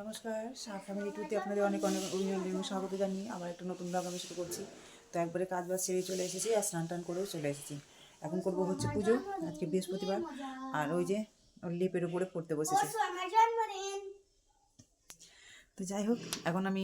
নমস্কার শাহ ফ্যামিলি টুতে আপনাদের অনেক অনেক অভিনন্দন স্বাগত জানিয়ে আবার একটা নতুন ব্লগ আমি শুরু করছি। তো একবারে কাজ বাজ ছেড়ে চলে এসেছি আর স্নান টান করেও চলে এসেছি। এখন করব হচ্ছে পুজো, আজকে বৃহস্পতিবার। আর ওই যে ওর লেপের উপরে পড়তে বসেছি। তো যাই হোক, এখন আমি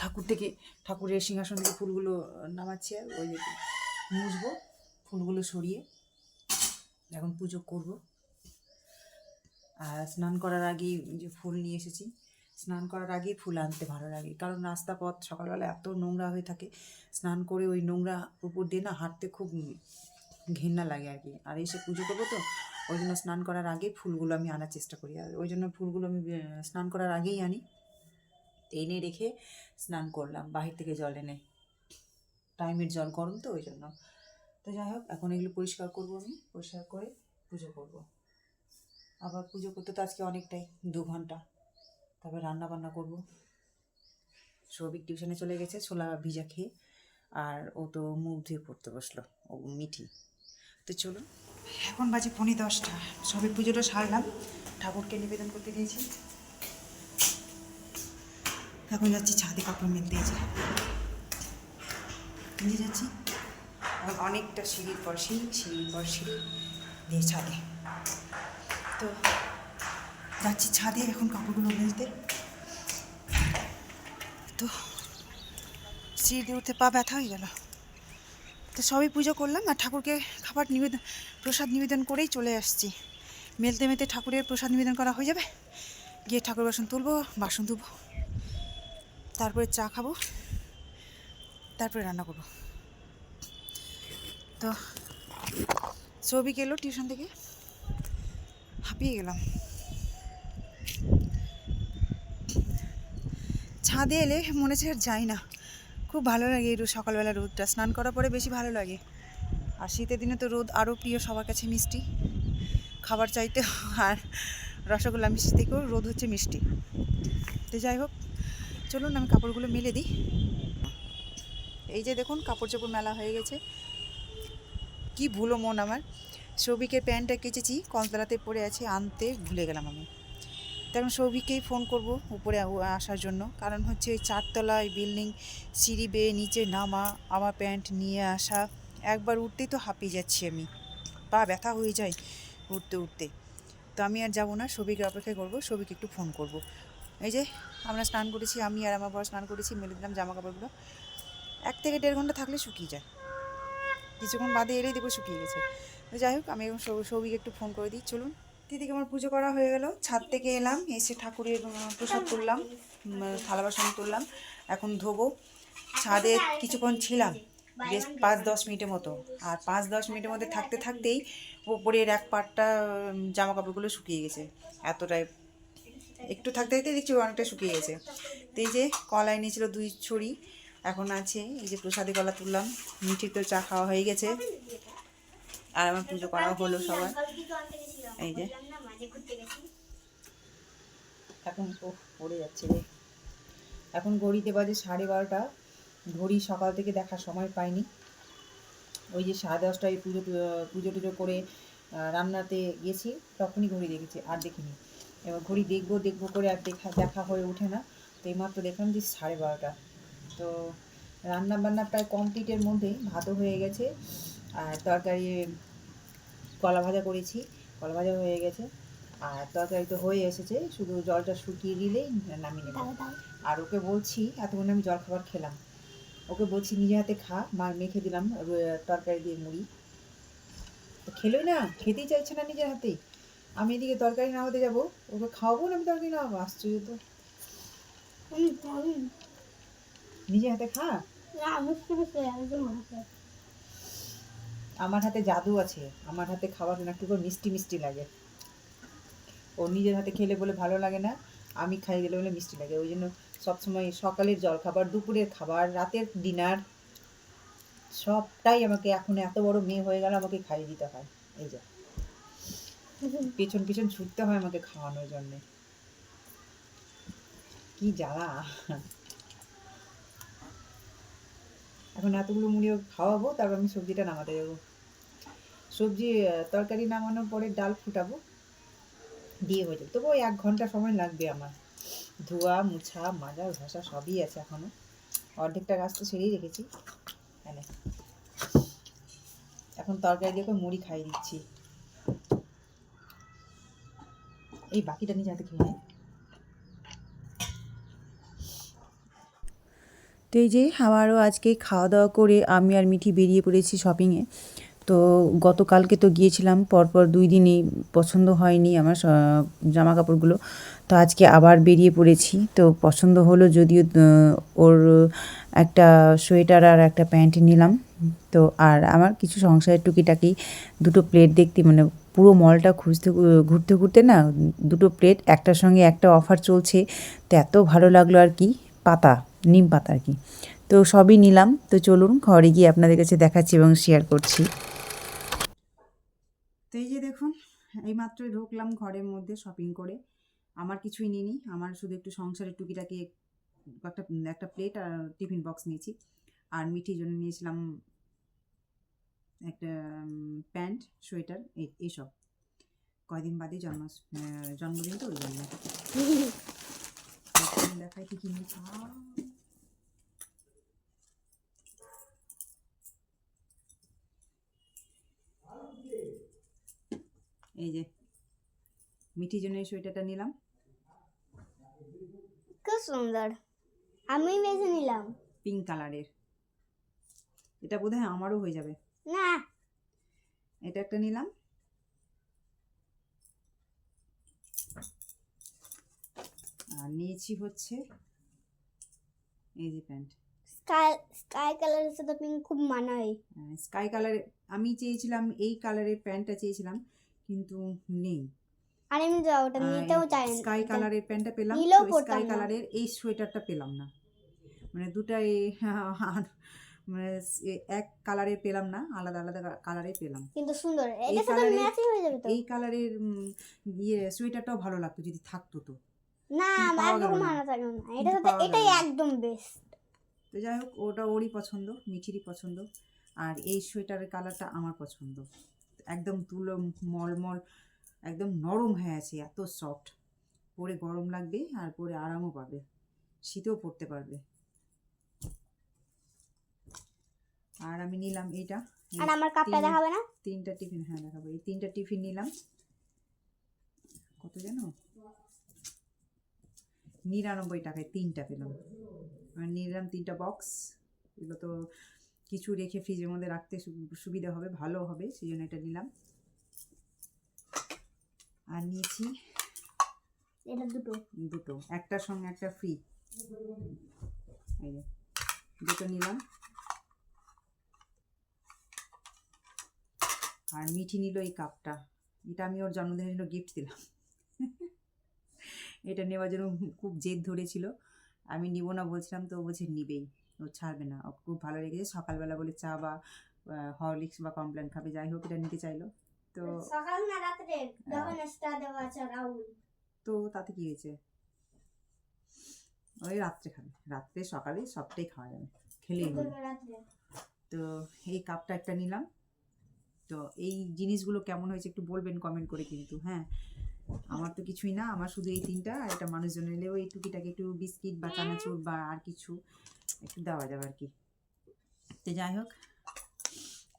ঠাকুর থেকে, ঠাকুরের সিংহাসন থেকে ফুলগুলো নামাচ্ছি আর ওই যে মুছবো, ফুলগুলো সরিয়ে এখন পুজো করব। আর স্নান করার আগেই যে ফুল নিয়ে এসেছি স্নান করার আগেই ফুল আনতে ভালো লাগে। কারণ রাস্তা পথ সকালবেলা এত নোংরা হয়ে থাকে, স্নান করে ওই নোংরা উপর দিয়ে না হাঁটতে খুব ঘেন্না লাগে আর কি। আর এসে পুজো করব তো, ওই জন্য স্নান করার আগেই ফুলগুলো আমি আনার চেষ্টা করি। আর ওই জন্য ফুলগুলো আমি স্নান করার আগেই আনি। এনে রেখে স্নান করলাম, বাহির থেকে জল এনে। টাইমের জল গরম তো ওই জন্য। তো যাই হোক, এখন এগুলো পরিষ্কার করব আমি, পরিষ্কার করে পুজো করব। আবার পুজো করতে তো আজকে অনেকটাই, দু ঘণ্টা। তারপর রান্না বান্না করব। সৌভিক টিউশনে চলে গেছে, ছোলা ভিজা খেয়ে। আর ও তো মুখ ধুয়ে পড়তে বসল, ও মিঠি। তো চলুন। এখন বাজে পৌনে দশটা। সবে পুজোটা সারলাম। ঠাকুরকে নিবেদন করতে গিয়েছি এখন যাচ্ছি ছাদে কাপড় মেলতে যে। নিয়ে যাচ্ছি। এখন অনেকটা সিঁড়ির পর সিঁড়ি, সিঁড়ির পর সিঁড়ি দিয়ে ছাদে। তো যাচ্ছি ছাদে, এখন কাপড়গুলো মেলতে। তো সিঁড়ি দিয়ে উঠতে পা ব্যথা হয়ে গেল। তো সবই পুজো করলাম আর ঠাকুরকে খাবার নিবেদন, প্রসাদ নিবেদন করেই চলে আসছি। মেলতে মেলতে ঠাকুরের প্রসাদ নিবেদন করা হয়ে যাবে। গিয়ে ঠাকুর বাসন তুলবো, বাসন ধুবো, তারপরে চা খাব, তারপরে রান্না করব। তো, সৌভিক এলো টিউশন থেকে। হাঁপিয়ে গেলাম। ছাদে এলে মনে হচ্ছে আর যাই না। খুব ভালো লাগে এই সকালবেলা রোদটা। স্নান করার পরে বেশি ভালো লাগে। আর শীতের দিনে তো রোদ আরও প্রিয়, সবার কাছে মিষ্টি। খাবার চাইতে আর রসগোল্লা মিষ্টি থেকেও রোদ হচ্ছে মিষ্টি। তো যাই হোক, চলুন আমি কাপড়গুলো মেলে দিই। এই যে দেখুন কাপড় চোপড় মেলা হয়ে গেছে। কি ভুলো মন আমার। সৌভিকের প্যান্টটা কেচেছি কলতলাতে পড়ে আছে, আনতে ভুলে গেলাম আমি। তখন সৌভিককেই ফোন করব উপরে আসার জন্য। কারণ হচ্ছে ওই চারতলায় বিল্ডিং সিঁড়ি বেয়ে নিচে নামা, আমার প্যান্ট নিয়ে আসা, একবার উঠতেই তো হাঁপিয়ে যাচ্ছি আমি। পা ব্যথা হয়ে যায় উঠতে উঠতে। তো আমি আর যাব না সৌভিকের অপেক্ষা করব সৌভিক একটু ফোন করব। এই যে, আমরা স্নান করেছি, আমি আর আমার বড় স্নান করেছি, মেলে দিলাম জামা কাপড়গুলো এক থেকে দেড় ঘণ্টা থাকলে শুকিয়ে যায়। কিছুক্ষণ বাদে এলেই দেখব শুকিয়ে গেছে। তো যাই হোক, আমি এখন সৌ- সৌভিকে একটু ফোন করে দিই। চলুন। দিদিকে আমার পুজো করা হয়ে গেল। ছাদ থেকে এলাম, এসে ঠাকুরের প্রসাদ তুললাম থালা বাসন তুললাম, এখন ধোবো। ছাদে কিছুক্ষণ ছিলাম, বেশ পাঁচ দশ মিনিটের মতো। আর পাঁচ দশ মিনিটের মধ্যে থাকতে থাকতেই ওপরের এক পাটটা জামা কাপড়গুলো শুকিয়ে গেছে। এতটাই। একটু থাকতে থাকতে দেখছি অনেকটা শুকিয়ে গেছে। তো এই যে কলাই নিয়েছিল দুই ছড়ি এখন আছে, এই যে প্রসাদে কলা তুললাম মিঠির তো চা খাওয়া হয়ে গেছে। আর আমার পুজো করা হলো সবার। এই যে। এখন ও পড়ে যাচ্ছে রে। এখন ঘড়িতে বাজে সাড়ে বারোটা। ঘড়ি সকাল থেকে দেখার সময় পাইনি। ওই যে সাড়ে দশটায় পুজো পুজো টুজো করে রান্নাতে গেছি, তখনই ঘড়ি দেখেছি, আর দেখিনি। এবার ঘড়ি দেখব দেখব করে আর দেখা দেখা হয়ে ওঠে না। তো এইমাত্র দেখলাম যে সাড়ে বারোটা। তো রান্না বান্না প্রায় কমপ্লিটের মধ্যেই, ভাতও হয়ে গেছে, আর তরকারি কলা ভাজা করেছি কলা ভাজা হয়ে গেছে। আর তরকারি তো হয়ে এসেছে শুধু জলটা শুকিয়ে দিলেই নামিয়ে নেব। আর ওকে বলছি এতক্ষণ আমি জল খাবার খেলাম। ওকে বলছি নিজে হাতে খা মা মেখে দিলাম তরকারি দিয়ে মুড়ি। তো খেলোই না খেতেই চাইছে না নিজের হাতে। আমি এদিকে তরকারি না হতে যাব ওকে খাওয়াবো না আমি তরকারি না আশ্চর্য তো। নিজে হাতে খা না মুখে মুখে একদম মুখে আমার হাতে জাদু আছে, আমার হাতে খাবার না, একটু করে মিষ্টি মিষ্টি লাগে। ও নিজের হাতে খেলে বলে ভালো লাগে না, আমি খাই দিলে বলে মিষ্টি লাগে। ওই জন্য সবসময় সকালের জল খাবার দুপুরের খাবার, রাতের ডিনার, সবটাই আমাকে এখন এত বড় মেয়ে হয়ে গেল, আমাকে খাইয়ে দিতে হয়। এই যে। পেছন পেছন ছুটতে হয় আমাকে খাওয়ানোর জন্যে। কি জ্বালা। এখন এতগুলো মুড়ি ওকে খাওয়াবো, তারপর আমি সবজিটা নামাতে যাব। সবজি তরকারি নামানোর পরে ডাল ফুটাবো, দিয়ে হয়ে যাবে। তবু এক ঘণ্টা সময় লাগবে আমার। ধোয়া, মুছা, মাজা, ঘষা সবই আছে এখনও। অর্ধেকটা গাছ তো ছেড়েই রেখেছি। এখানে এখন তরকারি দিয়ে মুড়ি খাইয়ে দিচ্ছি। এই বাকিটা নিয়ে যাতে খেয়ে নেয়। তো এই যে আমারও আজকে খাওয়া দাওয়া করে আমি আর মিঠি বেরিয়ে পড়েছি শপিংয়ে তো গতকালকে তো গিয়েছিলাম, পরপর দুই দিনই পছন্দ হয়নি আমার জামা কাপড়গুলো তো আজকে আবার বেরিয়ে পড়েছি। তো পছন্দ হলো যদিও ওর একটা সোয়েটার আর একটা প্যান্ট নিলাম। তো আর আমার কিছু সংসারের টুকিটাকি দুটো প্লেট দেখতে মানে পুরো মলটা খুঁজতে, ঘুরতে ঘুরতে না দুটো প্লেট, একটার সঙ্গে একটা অফার চলছে। তো এত ভালো লাগল আর কি, পাতা। নিম পাতা আর কি। তো সবই নিলাম। তো চলুন ঘরে গিয়ে আপনাদের কাছে দেখাচ্ছি এবং শেয়ার করছি। তো এই যে দেখুন এইমাত্রই ঢুকলাম ঘরের মধ্যে শপিং করে। আমার কিছুই নিইনি। আমার শুধু একটু সংসারের টুকিটাকি একটা একটা প্লেট আর টিফিন বক্স নিয়েছি। আর মিঠির জন্য নিয়েছিলাম একটা প্যান্ট সোয়েটার এই এইসব কয়দিন বাদে জন্ম জন্মদিন তো ওই জন্য দেখাই কি কি মিঠির জন্য এই সোয়েটারটা নিলাম। খুব সুন্দর। আমি বেছে নিলাম। পিঙ্ক কালারের এটা বোধহয় আমারও হয়ে যাবে। না। এটা একটা নিলাম। আর নিয়েছি হচ্ছে এই যে প্যান্ট। স্কাই স্কাই কালারের সাথে পিঙ্ক খুব মানায়। স্কাই কালারের আমি চেয়েছিলাম এই কালারের প্যান্টটা চেয়েছিলাম কিন্তু নেই। আর আমি ওটা নিতেও চাই স্কাই কালারের প্যান্টটা পেলাম স্কাই কালারের এই সোয়েটারটা পেলাম না। মানে দুটাই মানে এক কালারের পেলাম না আলাদা আলাদা কালারের পেলাম। কিন্তু সুন্দর এই এটার সাথে ম্যাচিং হয়ে যাবে তো? এই কালারের ইয়ে সোয়েটারটাও ভালো লাগতো যদি থাকতো তো। না একদম। মানা থাকবে না। এটার সাথে এটাই একদম বেস্ট তো যাই হোক ওটা ওরই পছন্দ মিঠিরই পছন্দ। আর এই সোয়েটারের কালারটা আমার পছন্দ। একদম তুলো মলমল একদম নরম হয়ে আছে এত সফট পরে গরম লাগবে আর পরে আরামও পাবে। শীতেও পরতে পারবে। আর আমি নিলাম এইটা। এই আর আমার কাপটা দেখাবে না? তিনটা টিফিন হ্যাঁ দেখাবো। এই তিনটা টিফিন নিলাম। কত জানো নিরানব্বই টাকায় তিনটা পেলাম। আর নিলাম তিনটা বক্স এগুলো তো কিছু রেখে ফ্রিজের মধ্যে রাখতে সুবিধা হবে ভালো হবে সেই জন্য এটা নিলাম। আর নিয়েছি এটা দুটো। দুটো। একটার সঙ্গে একটা ফ্রি এই যে দুটো নিলাম। আর মিঠি নিল এই কাপটা। এটা আমি ওর জন্মদিনের জন্য গিফট দিলাম। এটা নেওয়ার জন্য খুব জেদ ধরেছিল। আমি নিব না বলছিলাম তো ও বলছে নিবেই। ও ছাড়বে না। ও খুব ভালো লেগেছে। সকালবেলা বলে চা বা হরলিক্স বা কমপ্লেন খাবে। যাই হোক এটা নিতে চাইলো। তো সকাল না রাত্রে যখন স্টার দেওয়া আছে রাহুল তো তাতে কি হয়েছে ওই রাত্রে খাবে রাত্রে সকালে সবটাই খাওয়া যাবে খেলেই তো এই কাপটা একটা নিলাম তো এই জিনিসগুলো কেমন হয়েছে একটু বলবেন কমেন্ট করে কিন্তু হ্যাঁ। আমার তো কিছুই না। আমার শুধু এই তিনটা। আর এটা মানুষজন এলেও এই টুকিটাকে একটু বিস্কিট বা চানাচুর বা আর কিছু একটু দেওয়া যাবে আর কি। তো যাই হোক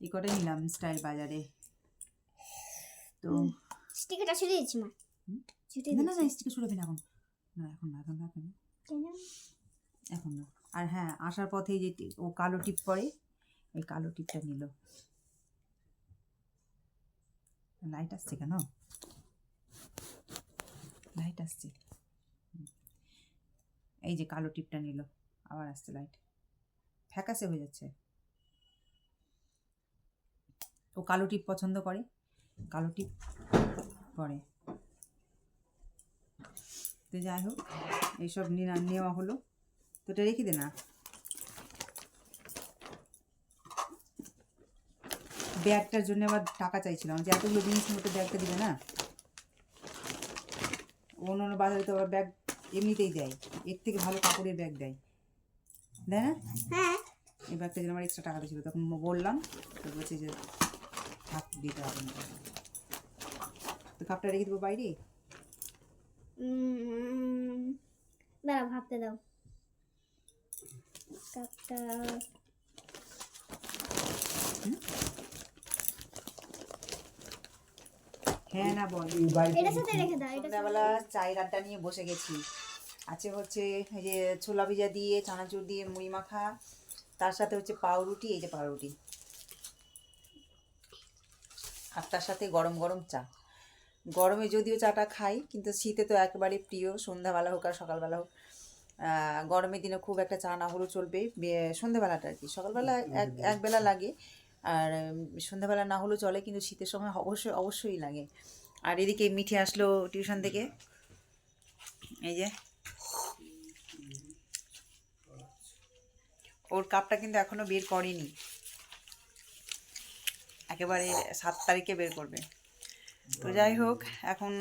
এই কটাই নিলাম স্টাইল বাজারে। তো স্টিকারটা ছুটিয়ে দিচ্ছি মা না না না দিচ্ছি স্টিকে না এখন না এখন না এখন না এখন না এখন না আর হ্যাঁ আসার পথে যে ও কালো টিপ পরে এই কালো টিপটা নিল লাইট আসছে কেন লাইট আসছে এই যে কালো টিপটা নিল আবার আসছে লাইট ফ্যাকাসে হয়ে যাচ্ছে ও কালো টিপ পছন্দ করে কালো টিপ পরে। তো যাই হোক এইসব নেওয়া হলো। তো এটা রেখে দে না। ব্যাগটার জন্য আবার টাকা চাইছিলাম যে এতগুলো জিনিস মতো ব্যাগটা দিবে না। অন্য অন্য বাজারে তো আবার ব্যাগ এমনিতেই দেয়। এর থেকে ভালো কাপড়ের ব্যাগ দেয়। দেয় না? হ্যাঁ। এই ব্যাগটা যেন আমার এক্সট্রা টাকা দিয়েছিল। তখন বললাম তো বলছে যে থাক দিতে হবে না তো কাপটা রেখে দেবো বাইরে উম, ভাবতে দাও কাপটা হ্যাঁ না বল এটার সাথে রেখে দাও সন্ধ্যাবেলা চায়ের আড্ডা নিয়ে বসে গেছি। আছে হচ্ছে এই যে ছোলা ভিজা দিয়ে চানাচুর দিয়ে মুড়ি মাখা তার সাথে হচ্ছে পাউরুটি এই যে পাউরুটি। আর তার সাথে গরম গরম চা। গরমে যদিও চাটা খাই কিন্তু শীতে তো একেবারে প্রিয় সন্ধ্যাবেলা হোক আর সকালবেলা হোক। গরমের দিনে খুব একটা চা না হলেও চলবে। সন্ধ্যাবেলাটা আর কি। সকালবেলা এক একবেলা লাগে। আর সন্ধ্যাবেলা না হলেও চলে কিন্তু শীতের সময় অবশ্যই অবশ্যই লাগে। আর এদিকে মিঠে আসলো টিউশন থেকে। এই যে। ওর কাপটা কিন্তু এখনও বের করেনি। একেবারে সাত তারিখে বের করবে। তো যাই হোক এখন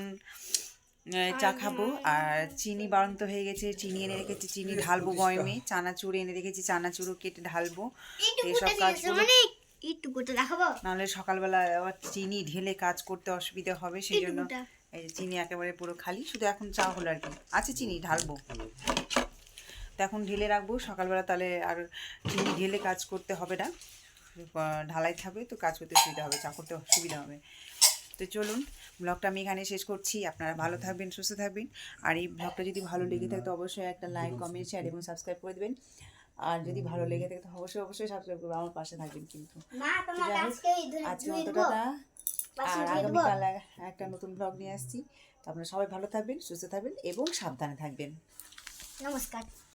চা খাব। আর চিনি বাড়ন্ত হয়ে গেছে চিনি এনে রেখেছি চিনি ঢালবো গয়মে চানাচুর এনে রেখেছি চানাচুরও কেটে ঢালবো। এসব কাজ নাহলে সকালবেলা আবার চিনি ঢেলে কাজ করতে অসুবিধা হবে সেই জন্য এই চিনি একেবারে পুরো খালি। শুধু এখন চা হলো আর কি। আছে চিনি ঢালবো। তো এখন ঢেলে রাখব। সকালবেলা তাহলে আর চিনি ঢেলে কাজ করতে হবে না। ঢালাই থাকবে তো কাজ করতে সুবিধা হবে চা করতে সুবিধা হবে। তো চলুন ব্লগটা আমি এখানে শেষ করছি। আপনারা ভালো থাকবেন সুস্থ থাকবেন। আর এই ব্লগটা যদি ভালো লেগে থাকে তো অবশ্যই একটা লাইক কমেন্ট শেয়ার এবং সাবস্ক্রাইব করে দেবেন। আর যদি ভালো লেগে থাকে তো অবশ্যই অবশ্যই সাবস্ক্রাইব করবেন। আমার পাশে থাকবেন কিন্তু। আজকে আর আগামীকাল একটা নতুন ব্লগ নিয়ে আসছি। তো আপনারা সবাই ভালো থাকবেন সুস্থ থাকবেন এবং সাবধানে থাকবেন। নমস্কার।